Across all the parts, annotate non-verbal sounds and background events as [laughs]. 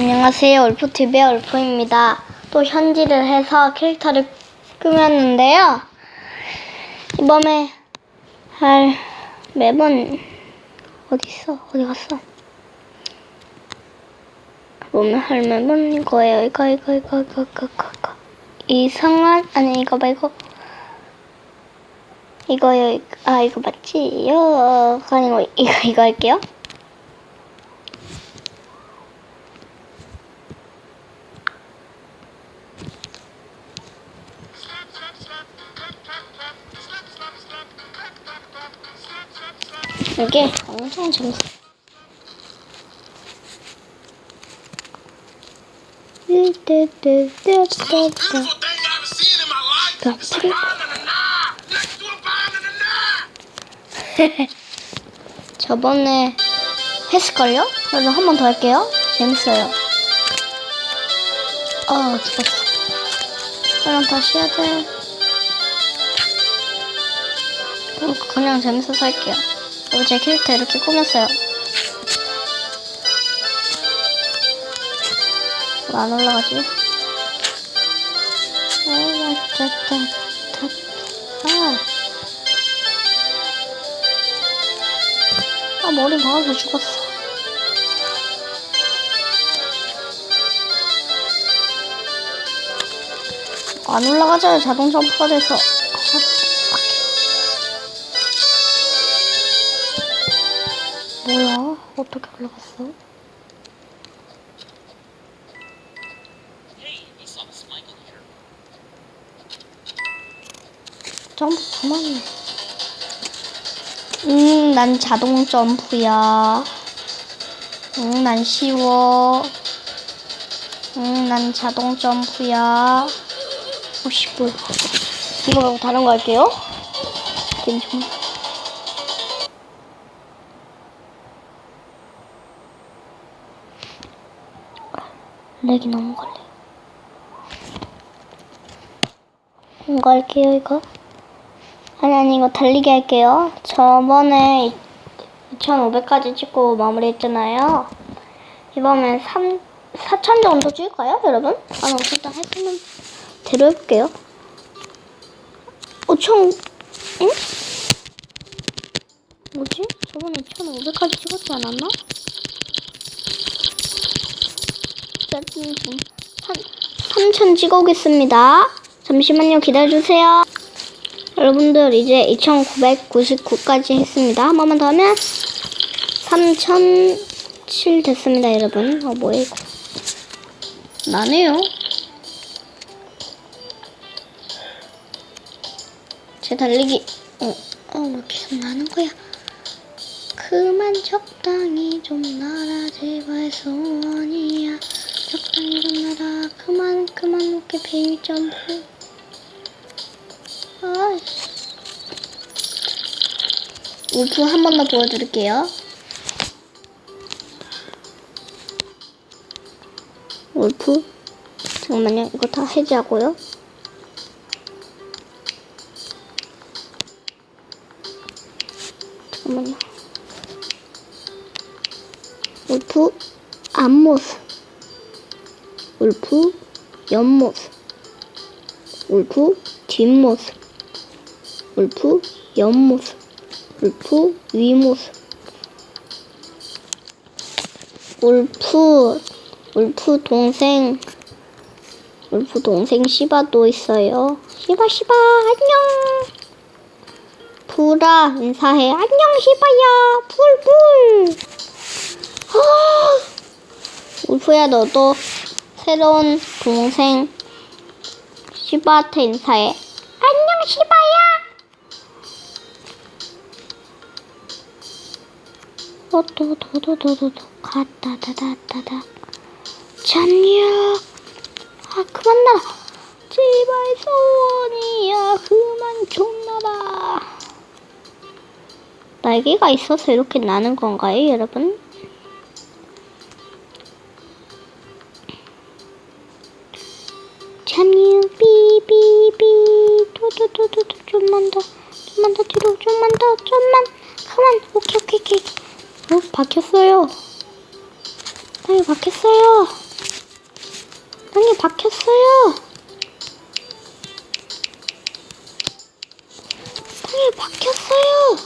안녕하세요. 울프TV의 울프입니다. 또 현질을 해서 캐릭터를 꾸몄는데요. 이번에 할 맵은 어디 있어? 어디 갔어? 이번에 할 맵은 이거예요. 이거 이거 이거 이거 이거 이거, 이거. 이상한 아니 이거 말고 이거요. 이거. 아 이거 맞지요? 아니고 이거 이거 할게요. 이게 엄청 재밌어. 저번에 했을걸요? 그래서 한 번 더 할게요. 재밌어요. 아, 죽었어. 그럼 다시 해야 돼. 그냥 재밌어서 할게요. 그리고 제 캐릭터 이렇게 꾸몄어요. 왜안 올라가지? 아, 짜짜, 아. 아, 머리 박아서 죽었어. 안 올라가져요. 자동 점프가 돼서. 어떻게 올라갔어? 점프 그만해. 음, 난 자동 점프야. 응, 난 쉬워. 응, 난 자동 점프야. 오씨, 뭐야. 이거 말고 다른 거 할게요. 좀. 렉이 너무 걸려. 이거 할게요, 이거. 아니, 아니, 이거 달리기 할게요. 저번에 2,500까지 찍고 마무리했잖아요. 이번엔 3, 4,000 정도 찍을까요, 여러분? 아니, 일단 했으면 대로 해볼게요. 5,000, 응? 뭐지? 저번에 2,500까지 찍었지 않았나? 일단 좀, 한, 3,000 찍어 오겠습니다. 잠시만요, 기다려주세요. 여러분들 이제 2999까지 했습니다. 한 번만 더 하면 3007 됐습니다, 여러분. 어, 뭐야 이거. 나네요. 제 달리기. 어, 어, 왜 계속 나는 거야? 그만 적당히 좀 날아 제발 소원이야. 적당히 좀 날아. 그만 그만 이렇게 베이비 점프. 아이씨. 울프 한 번 더 보여드릴게요. 울프. 잠깐만요. 이거 다 해제하고요. 잠깐만요. 울프 앞모습. 울프 옆모습. 울프 뒷모습. 울프 옆모습. 울프 윗모습. 울프 울프 동생 울프 동생 시바도 있어요. 시바 시바 안녕. 불아 인사해 안녕 시바야 불불. 아, 울프야 너도 새로운 동생 시바한테 인사해. 안녕 시바야. 또또또또또또 갔다다다다다 잠력 아 그만 나라 제발 소원이야 그만 좀 나라 날개가 있어서 이렇게 나는 건가요 여러분? 잠력 삐삐삐. 또또또또 좀만 더. 좀만 더 뒤로 좀만 더 좀만. 그만. 오케이 오케이 오케이. 어 박혔어요. 아, 네, 박혔어요. 땅에 박혔어요. 땅에 박혔어요.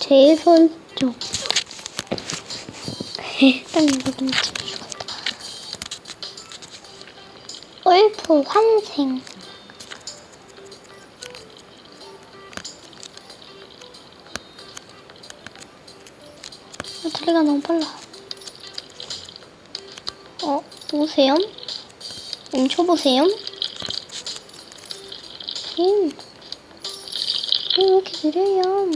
제일. 땅에 박힌 집 울프 환생. 아, 다리가 너무 빨라. 어, 보세요. 멈춰보세요. 님, 왜 이렇게 느려요?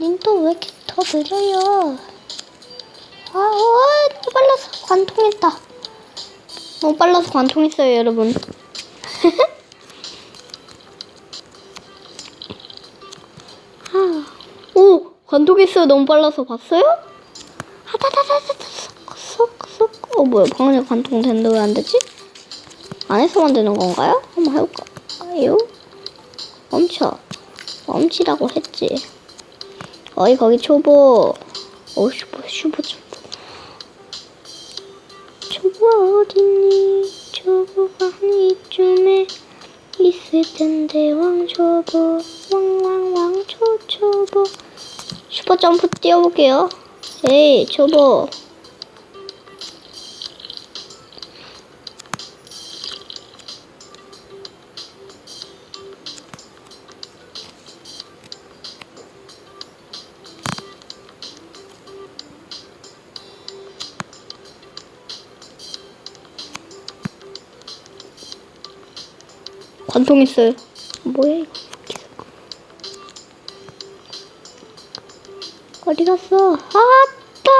님 또 왜 이렇게 더 느려요? 아, 와, 너무 빨라서 관통했다. 너무 빨라서 관통했어요, 여러분. [laughs] 아, 오, 관통했어요. 너무 빨라서 봤어요? 하다다다다다 쏙쏙쏙 어 뭐야 방안에 관통되는데 왜안 되지? 안에서만 되는 건가요? 한번 해볼까? 아유 멈춰 멈추라고 했지 어이 거기 초보 어 슈퍼 슈퍼 초보 초보 어딨니? 초보가 이쯤에 있을 텐데 왕초보 왕왕왕 초초보 슈퍼 점프 뛰어볼게요. 에이 초보 관통했어요. 이거? 어디 갔어? 아따!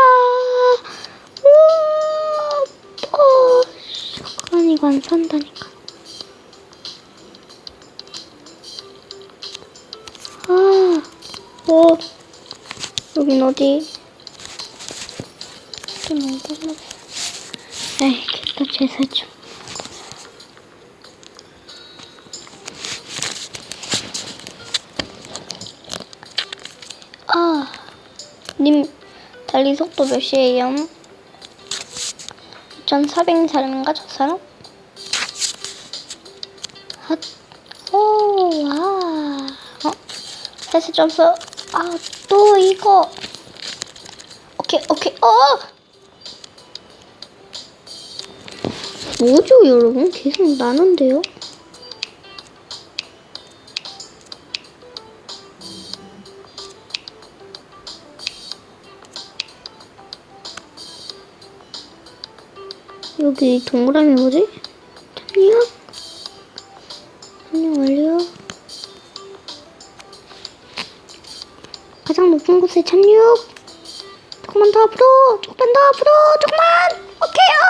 우와! 어, 시간이가 안 산다니까. 아, 어, 여긴 어디? 좀 너무 빨라. 에이, 기타 제설 좀. 아, 님 달리 속도 몇이에요? 2,400사람인가 저 사람? 핫, 오, 와, 어, 세세 점수, 아, 또 이거, 오케이, 오케이, 어! 뭐죠, 여러분? 계속 나는데요? 여기 동그라미 뭐지? 참여? 참여 완료. 가장 높은 곳에 참여. 조금만 더 앞으로. 조금만 더 앞으로. 조금만. 오케이. 어.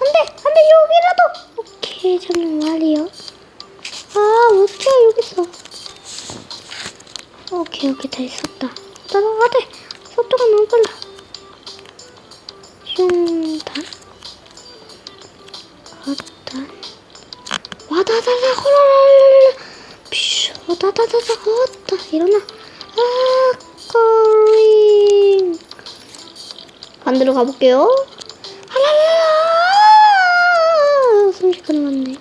안돼. 안돼. 여기라도. 오케이. 참여 완료. 아 어떻게 여기 있어? 오케이 오케이 다 있었다. 따라가야 돼. 속도가 너무 빨라. 슝단. 와다다다 호라라라라 퓨 와다다다다 헛다 일어나 아 거링 반대로 가볼게요 하라라라 순식간에 왔네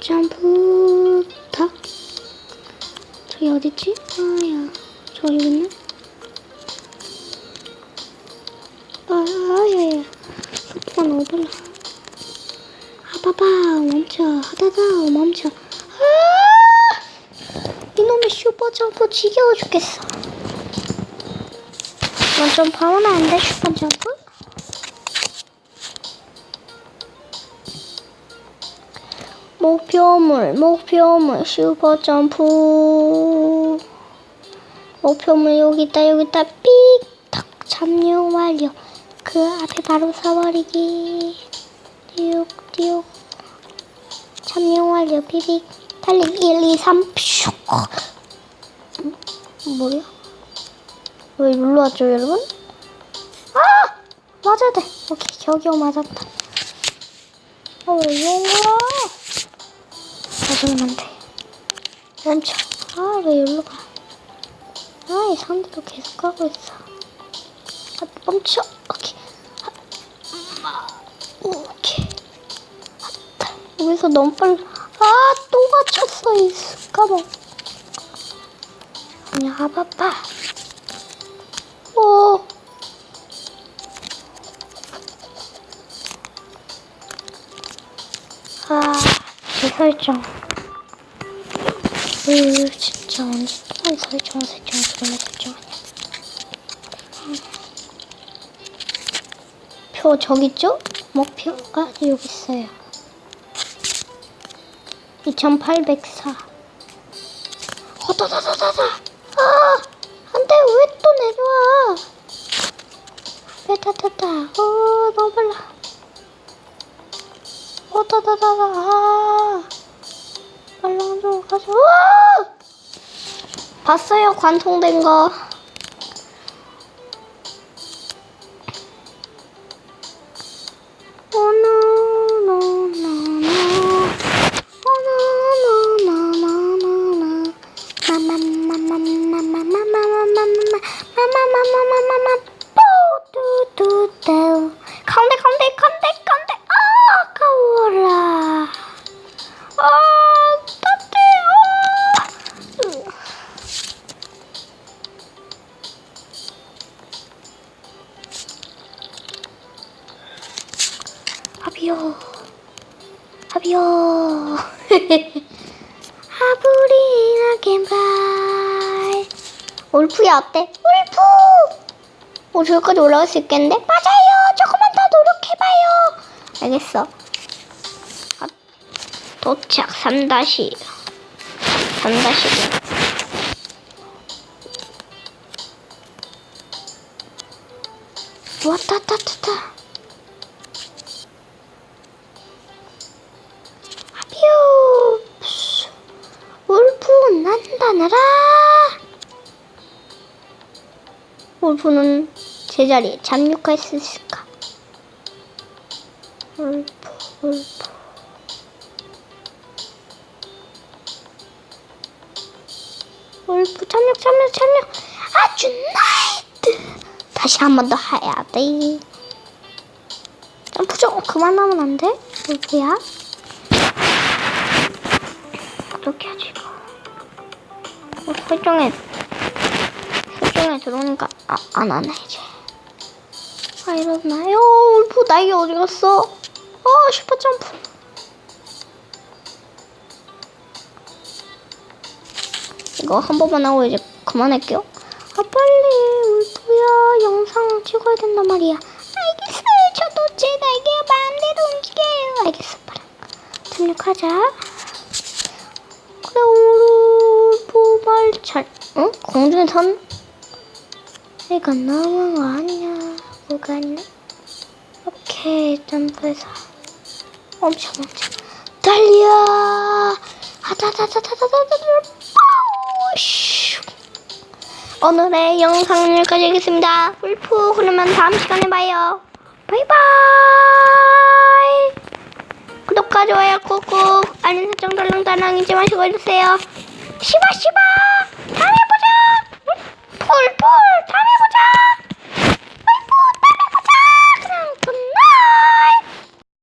점프 탁 저기 어딨지? 아야 저 여기 있네 너무 빨라 아바바 멈춰. 하다다 멈춰. 아! 이놈의 슈퍼점프 지겨워 죽겠어. 이건 좀 파워는 안돼 슈퍼점프? 목표물 목표물 슈퍼점프. 목표물 여기 있다 여기 있다. 삑 탁! 참여 완료 그 앞에 바로 서버리기 띠옥띠옥 참여 완료 삐빅 달리기 1, 2, 3슉 음? 뭐야? 왜 일로 왔죠 여러분? 아! 맞아야 돼 오케이 저기요 맞았다 아왜 이런 거야? 맞으면 안돼 멈춰 아왜 일로 가 아이 상대도 계속 가고 있어 멈춰. 오케이. 여기서 너무 빨라. 아, 또 맞췄어, 이 스카모. 그냥 아바빠. 오. 아, 제 설정. 으, 진짜 언제 또한 설정, 설정, 그런 설정하냐. 표 저기 있죠? 목표가 여기 있어요. 2804. 허다다다다다. 아, 안 돼. 왜 또 내려와? 됐다됐다. 어, 너무 빨라. 허다다다다. 아. 좀 가자. 우와! 봤어요, 관통된 거. 아, 아, 어떡해요. 아비오+ 아비요. [laughs] 하부리나 겐발 올프야 어때? 오 저기까지 올라갈 수 있겠는데? 맞아요! 조금만 더 노력해봐요! 알겠어. 아, 도착 3다시 3다시 왔다 왔다 왔다 아비오. 울프 난다나라 울프는 제자리에 잠육할 수 있을까? 울프, 울프. 울프, 잠육, 잠육, 잠육. 아주 나이트. 다시 한 번 더 해야 돼. 점프 좀 그만하면 안 돼? 울프야? 어떻게 하지, 이거? 어, 설정해. 설정에 들어오니까 아, 안 하네 이제 아 이러나요? 울프 날개 어디 갔어? 아 슈퍼 점프. 이거 한 번만 하고 이제 그만할게요. 아 빨리 울프야 영상 찍어야 된단 말이야. 알겠어요 저도 제 날개가 마음대로 움직여요. 알겠어 빠랑 등록하자. 그래 울프 말잘 응? 공중에 선 이건 너무한 거 아니냐 뭐가 있네 오케이 점프해서. 엄청 엄청. 달려! 하다다다다다다다 슈. 오늘의 영상은 여기까지 하겠습니다. 울프 그러면 다음 시간에 봐요. 바이바이! 구독과 좋아요 꾹꾹 알림 설정 덜렁덜렁 잊지 마시고 해주세요. 시바시바! 다음에 보자! 폴폴